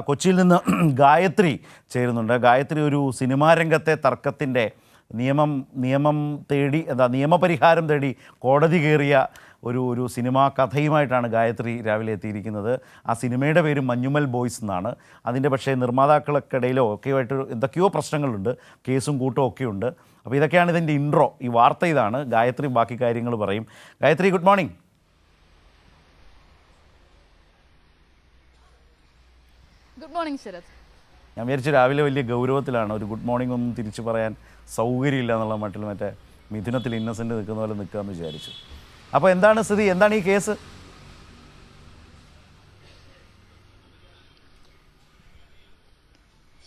കൊച്ചിയിൽ നിന്ന് ഗായത്രി ചേരുന്നുണ്ട്. ഗായത്രി ഒരു സിനിമാ രംഗത്തെ തർക്കത്തിന്റെ നിയമം നിയമം തേടി എന്താ നിയമപരിഹാരം തേടി കോടതി കയറിയ ഒരു ഒരു സിനിമാ കഥയുമായിട്ടാണ് ഗായത്രി രാവിലെ എത്തിയിരിക്കുന്നത്. ആ സിനിമയുടെ പേര് മഞ്ഞുമൽ ബോയ്സ് എന്നാണ്. അതിന്റെ പക്ഷേ നിർമ്മാതാക്കൾക്കിടയിലോ ഒക്കെയായിട്ട് എന്തൊക്കെയോ പ്രശ്നങ്ങളുണ്ട്. കേസും കൂട്ടും ഒക്കെയുണ്ട്. അപ്പോൾ ഇതൊക്കെയാണ് ഇതിന്റെ ഇൻട്രോ ഈ വാർത്ത ഇതാണ്. ഗായത്രി ബാക്കി കാര്യങ്ങൾ പറയും. Gayathri good morning good morning Sarath ഞാൻ വിചാരിച്ചു രാവിലെ വലിയ ഗൗരവത്തിലാണ്. ഒരു ഗുഡ് മോർണിംഗ് ഒന്നും തിരിച്ചു പറയാൻ സൗകര്യമില്ല എന്നുള്ള മട്ടിൽ മറ്റേ മിഥുനത്തിൽ ഇന്നസെന്റ് നിൽക്കുന്ന പോലെ നിൽക്കാമെന്ന് വിചാരിച്ചു. അപ്പോൾ എന്താണ് സ്ഥിതി? എന്താണ് ഈ കേസ്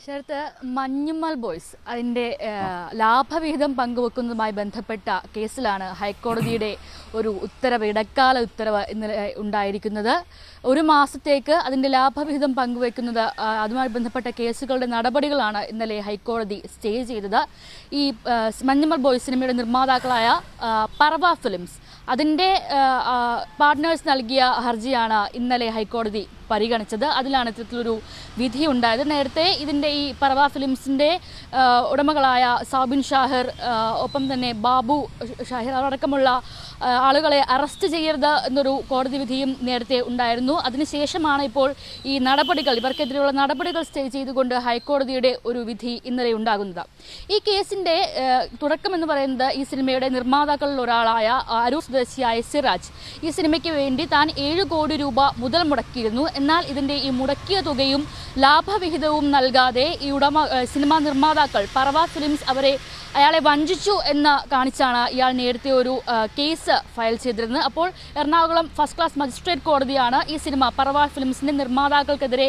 ശരത്ത് മഞ്ഞുമ്മൽ ബോയ്സ് അതിന്റെ ലാഭവിഹിതം പങ്കുവെക്കുന്നതുമായി ബന്ധപ്പെട്ട കേസിലാണ് ഹൈക്കോടതിയുടെ ഒരു ഉത്തരവ് ഇടക്കാല ഉത്തരവ് ഇന്നലെ ഉണ്ടായിരിക്കുന്നത്. ഒരു മാസത്തേക്ക് അതിന്റെ ലാഭവിഹിതം പങ്കുവെക്കുന്നത് അതുമായി ബന്ധപ്പെട്ട കേസുകളുടെ നടപടികളാണ് ഇന്നലെ ഹൈക്കോടതി സ്റ്റേ ചെയ്തത്. ഈ മഞ്ഞുമാൽ ബോയ്സ് സിനിമയുടെ നിർമ്മാതാക്കളായ പർവ ഫിലിംസ് അതിന്റെ പാർട്ട്നേഴ്സ് നൽകിയ ഹർജിയാണ് ഇന്നലെ ഹൈക്കോടതി പരിഗണിച്ചത്. അതിലാണ് ഇത്തരത്തിലൊരു വിധി ഉണ്ടായത്. നേരത്തെ ഇതിന്റെ ഈ പറവ ഫിലിംസിന്റെ ഉടമകളായ സാബിൻ ഷാഹിർ ഒപ്പം തന്നെ ബാബു ഷാഹിർ അവരടക്കമുള്ള ആളുകളെ അറസ്റ്റ് ചെയ്യരുത് എന്നൊരു കോടതി വിധിയും നേരത്തെ ഉണ്ടായിരുന്നു. അതിനുശേഷമാണ് ഇപ്പോൾ ഈ നടപടികൾ ഇവർക്കെതിരെയുള്ള നടപടികൾ സ്റ്റേ ചെയ്തുകൊണ്ട് ഹൈക്കോടതിയുടെ ഒരു വിധി ഇന്നലെ ഉണ്ടാകുന്നത്. ഈ കേസിന്റെ തുടക്കം എന്ന് പറയുന്നത് ഈ സിനിമയുടെ നിർമ്മാതാക്കളിൽ ഒരാളായ അരൂർ സ്വദേശിയായ സിറാജ്. ഈ സിനിമയ്ക്ക് വേണ്ടി താൻ ഏഴ് കോടി രൂപ മുതൽ മുടക്കിയിരുന്നു. എന്നാൽ ഇതിന്റെ ഈ മുടക്കിയ തുകയും ലാഭവിഹിതവും നൽകാതെ ഈ ഉടമ സിനിമാ നിർമ്മാതാക്കൾ പറവ ഫിലിംസ് അവരെ അയാളെ വഞ്ചിച്ചു എന്ന് കാണിച്ചാണ് ഇയാൾ നേരത്തെ ഒരു കേസ് ഫയൽ ചെയ്തിരുന്നത്. അപ്പോൾ എറണാകുളം ഫസ്റ്റ് ക്ലാസ് മജിസ്ട്രേറ്റ് കോടതിയാണ് ഈ സിനിമ പറവ ഫിലിംസിന്റെ നിർമ്മാതാക്കൾക്കെതിരെ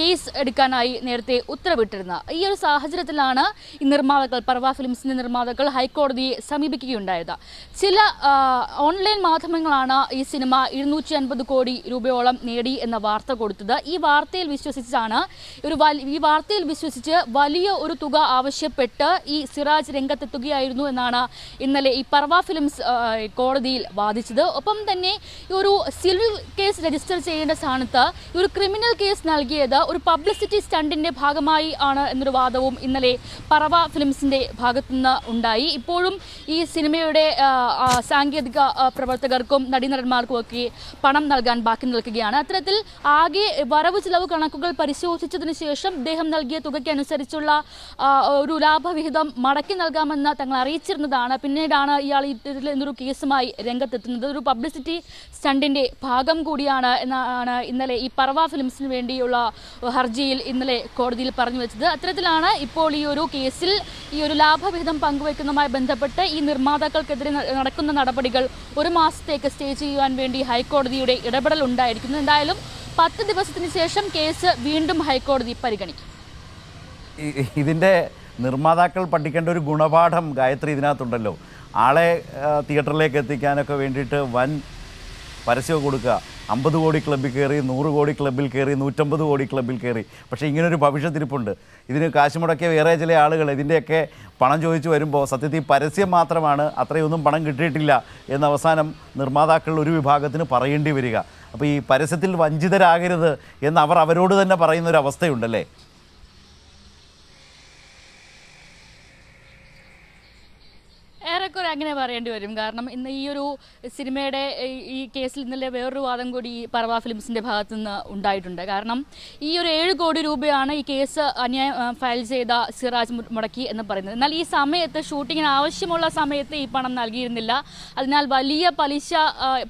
കേസ് എടുക്കാനായി നേരത്തെ ഉത്തരവിട്ടിരുന്നത്. ഈ ഒരു സാഹചര്യത്തിലാണ് ഈ നിർമ്മാതാക്കൾ പറവ ഫിലിംസിന്റെ നിർമ്മാതാക്കൾ ഹൈക്കോടതിയെ സമീപിക്കുകയുണ്ടായത്. ചില ഓൺലൈൻ മാധ്യമങ്ങളാണ് ഈ സിനിമ ഇരുന്നൂറ്റി കോടി രൂപയോളം നേടി. എന്ന വാർത്ത കൊടുത്തത്. ഈ വാർത്തയിൽ വിശ്വസിച്ചാണ് ഒരു ഈ വാർത്തയിൽ വിശ്വസിച്ച് വലിയ ഒരു തുക ആവശ്യപ്പെട്ട് ഈ സിറാജ് രംഗത്തെത്തുകയായിരുന്നു എന്നാണ് ഇന്നലെ ഈ പർവ ഫിലിംസ് കോടതിയിൽ വാദിച്ചത്. ഒപ്പം തന്നെ ഒരു സിവിൽ കേസ് രജിസ്റ്റർ ചെയ്യേണ്ട സ്ഥാനത്ത് ഒരു ക്രിമിനൽ കേസ് നൽകിയത് ഒരു പബ്ലിസിറ്റി സ്റ്റണ്ടിന്റെ ഭാഗമായി ആണ് എന്നൊരു വാദവും ഇന്നലെ പറവ ഫിലിംസിന്റെ ഭാഗത്തുനിന്ന് ഉണ്ടായി. ഇപ്പോഴും ഈ സിനിമയുടെ സാങ്കേതിക പ്രവർത്തകർക്കും നടീനടന്മാർക്കും ഒക്കെ പണം നൽകാൻ ബാക്കി നിൽക്കുകയാണ്. അത്തരത്തിൽ ആകെ വരവ് ചിലവ് കണക്കുകൾ പരിശോധിച്ചതിന് ശേഷം ഇദ്ദേഹം നൽകിയ തുകയ്ക്ക് അനുസരിച്ചുള്ള ഒരു ലാഭവിഹിതം മടക്കി നൽകാമെന്ന് തങ്ങൾ അറിയിച്ചിരുന്നതാണ്. പിന്നീടാണ് ഇയാൾ ഇതിൽ നിന്നൊരു കേസുമായി രംഗത്തെത്തുന്നത്. ഒരു പബ്ലിസിറ്റി സ്റ്റണ്ടിന്റെ ഭാഗം കൂടിയാണ് എന്നാണ് ഇന്നലെ ഈ പർവ ഫിലിംസിന് വേണ്ടിയുള്ള ഹർജിയിൽ ഇന്നലെ കോടതിയിൽ പറഞ്ഞു വെച്ചത്. അത്തരത്തിലാണ് ഇപ്പോൾ ഈ ഒരു കേസിൽ ഈ ഒരു ലാഭവിഹിതം പങ്കുവെക്കുന്നതുമായി ബന്ധപ്പെട്ട് ഈ നിർമ്മാതാക്കൾക്കെതിരെ നടക്കുന്ന നടപടികൾ ഒരു മാസത്തേക്ക് സ്റ്റേ ചെയ്യുവാൻ വേണ്ടി ഹൈക്കോടതിയുടെ ഇടപെടൽ ഉണ്ടായിരിക്കുന്നു. എന്തായാലും പത്ത് ദിവസത്തിന് ശേഷം കേസ് വീണ്ടും ഹൈക്കോടതി പരിഗണിക്കും. ഇതിന്റെ നിർമ്മാതാക്കൾ പഠിക്കേണ്ട ഒരു ഗുണപാഠം ഗായത്രി ഇതിനകത്തുണ്ടല്ലോ. ആളെ തിയേറ്ററിലേക്ക് എത്തിക്കാനൊക്കെ വേണ്ടിയിട്ട് വൻ പരസ്യം കൊടുക്കുക. അമ്പത് കോടി ക്ലബ്ബിൽ കയറി നൂറ് കോടി ക്ലബ്ബിൽ കയറി നൂറ്റമ്പത് കോടി ക്ലബ്ബിൽ കയറി. പക്ഷേ ഇങ്ങനൊരു ഭവിഷ്യത്തിരിപ്പുണ്ട്. ഇതിന് കാശ് മുടക്കിയ വേറെ ചില ആളുകൾ ഇതിന്റെയൊക്കെ പണം ചോദിച്ചു വരുമ്പോൾ സത്യത്തിൽ പരസ്യം മാത്രമാണ് അത്രയൊന്നും പണം കിട്ടിയിട്ടില്ല എന്ന് അവസാനം നിർമ്മാതാക്കൾ ഒരു വിഭാഗത്തിന് പറയേണ്ടി വരിക. അപ്പോൾ ഈ പരസ്യത്തിൽ വഞ്ചിതരാകരുത് എന്ന് അവർ അവരോട് തന്നെ പറയുന്ന അങ്ങനെ പറയേണ്ടി വരും. കാരണം ഇന്ന് ഈ ഒരു സിനിമയുടെ ഈ- കേസിൽ ഇന്നലെ വേറൊരു വാദം കൂടി ഈ പറവ ഫിലിംസിന്റെ ഭാഗത്തു നിന്ന് ഉണ്ടായിട്ടുണ്ട്. കാരണം ഈ ഒരു ഏഴ് കോടി രൂപയാണ് ഈ കേസ് അന്യായം ഫയൽ ചെയ്ത സിറാജ് മുടക്കി എന്ന് പറയുന്നത്. എന്നാൽ ഈ സമയത്ത് ഷൂട്ടിങ്ങിന് ആവശ്യമുള്ള സമയത്ത് ഈ പണം നൽകിയിരുന്നില്ല. അതിനാൽ വലിയ പലിശ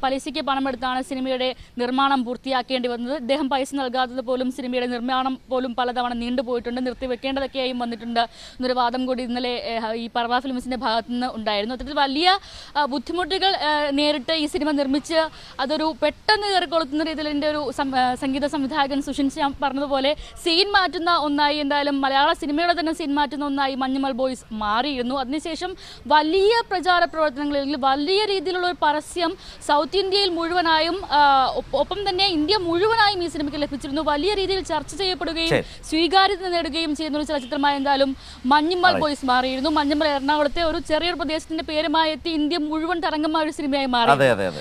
പലിശയ്ക്ക് പണമെടുത്താണ് സിനിമയുടെ നിർമ്മാണം പൂർത്തിയാക്കേണ്ടി വന്നത്. ഇദ്ദേഹം പൈസ നൽകാത്തത് പോലും സിനിമയുടെ നിർമ്മാണം പോലും പലതവണ നീണ്ടുപോയിട്ടുണ്ട് നിർത്തിവെക്കേണ്ടതൊക്കെയായും വന്നിട്ടുണ്ട് എന്നൊരു വാദം കൂടി ഇന്നലെ ഈ പറവ ഫിലിംസിന്റെ ഭാഗത്തു നിന്ന് ഉണ്ടായിരുന്നു. വലിയ ബുദ്ധിമുട്ടുകൾ നേരിട്ട് ഈ സിനിമ നിർമ്മിച്ച് അതൊരു പെട്ടെന്ന് കയറിക്കൊളുത്തുന്ന രീതിയിൽ എന്റെ ഒരു സംഗീത സംവിധായകൻ സുഷിൻ ശ്യാം പറഞ്ഞതുപോലെ സീൻ മാറ്റുന്ന ഒന്നായി എന്തായാലും മലയാള സിനിമയുടെ തന്നെ സീൻ മാറ്റുന്ന ഒന്നായി മഞ്ഞുമൽ ബോയ്സ് മാറിയിരുന്നു. അതിനുശേഷം വലിയ പ്രചാര പ്രവർത്തനങ്ങൾ അല്ലെങ്കിൽ വലിയ രീതിയിലുള്ള ഒരു പരസ്യം സൗത്ത് ഇന്ത്യയിൽ മുഴുവനായും ഒപ്പം തന്നെ ഇന്ത്യ മുഴുവനായും ഈ സിനിമയ്ക്ക് ലഭിച്ചിരുന്നു. വലിയ രീതിയിൽ ചർച്ച ചെയ്യപ്പെടുകയും സ്വീകാര്യത നേടുകയും ചെയ്യുന്ന ഒരു ചലച്ചിത്രമായി എന്തായാലും മഞ്ഞുമൽ ബോയ്സ് മാറിയിരുന്നു. മഞ്ഞുമൽ എറണാകുളത്തെ ഒരു ചെറിയൊരു പ്രദേശത്തിന്റെ പേര് വിജയകരമായി എത്തി ഇന്ത്യ മുഴുവൻ തരംഗമായ ഒരു സിനിമയായി മാറി. അതെ അതെ അതെ.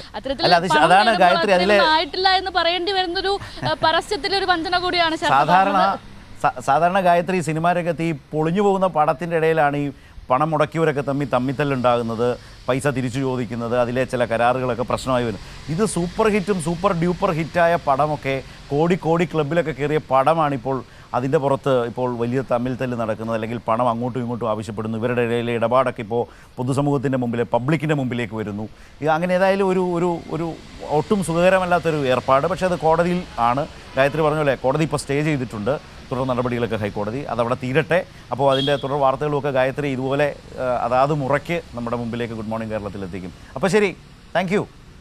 അതാണ് ഗായത്രി അതിലെ ആയിട്ടില്ല എന്ന് പറയേണ്ടി വരുന്നൊരു ഒരു പരസ്യത്തിലെ ഒരു വഞ്ചന കൂടിയാണ് സാധാരണ സാധാരണ ഗായത്രി സിനിമാ രംഗത്ത് ഈ പൊളിഞ്ഞു പോകുന്ന പടത്തിന്റെ ഇടയിലാണ് ഈ പണം മുടക്കിയവരൊക്കെ തമ്മിൽ തമ്മിത്തല്ലുണ്ടാകുന്നത് പൈസ തിരിച്ചു ചോദിക്കുന്നത് അതിലെ ചില കരാറുകളൊക്കെ പ്രശ്നമായി വരുന്നത്. ഇത് സൂപ്പർ ഹിറ്റും സൂപ്പർ ഡ്യൂപ്പർ ഹിറ്റായ പടമൊക്കെ കോടി കോടി ക്ലബിലൊക്കെ കയറിയ പടമാണിപ്പോൾ അതിന്റെ പുറത്ത് ഇപ്പോൾ വലിയ തമ്മിൽ തല്ല് നടക്കുന്നത് അല്ലെങ്കിൽ പണം അങ്ങോട്ടും ഇങ്ങോട്ടും ആവശ്യപ്പെടുന്നു. ഇവരുടെ ഇടയിലെ ഇടപാടൊക്കെ ഇപ്പോൾ പൊതുസമൂഹത്തിന്റെ മുമ്പിൽ പബ്ലിക്കിന്റെ മുമ്പിലേക്ക് വരുന്നു. അങ്ങനെ ഏതായാലും ഒരു ഒരു ഒരു ഒട്ടും സുഖകരമല്ലാത്തൊരു ഏർപ്പാട്. പക്ഷേ അത് കോടതിയിൽ ആണ്. ഗായത്രി പറഞ്ഞ പോലെ കോടതി ഇപ്പോൾ സ്റ്റേ ചെയ്തിട്ടുണ്ട്. തുടർ നടപടികളൊക്കെ ഹൈക്കോടതി അതവിടെ തീരട്ടെ. അപ്പോൾ അതിന്റെ തുടർ വാർത്തകളുമൊക്കെ ഗായത്രി ഇതുപോലെ അതാത് മുറയ്ക്ക് നമ്മുടെ മുമ്പിലേക്ക് ഗുഡ് മോർണിംഗ് കേരളത്തിൽ എത്തിക്കും അപ്പോൾ ശരി താങ്ക്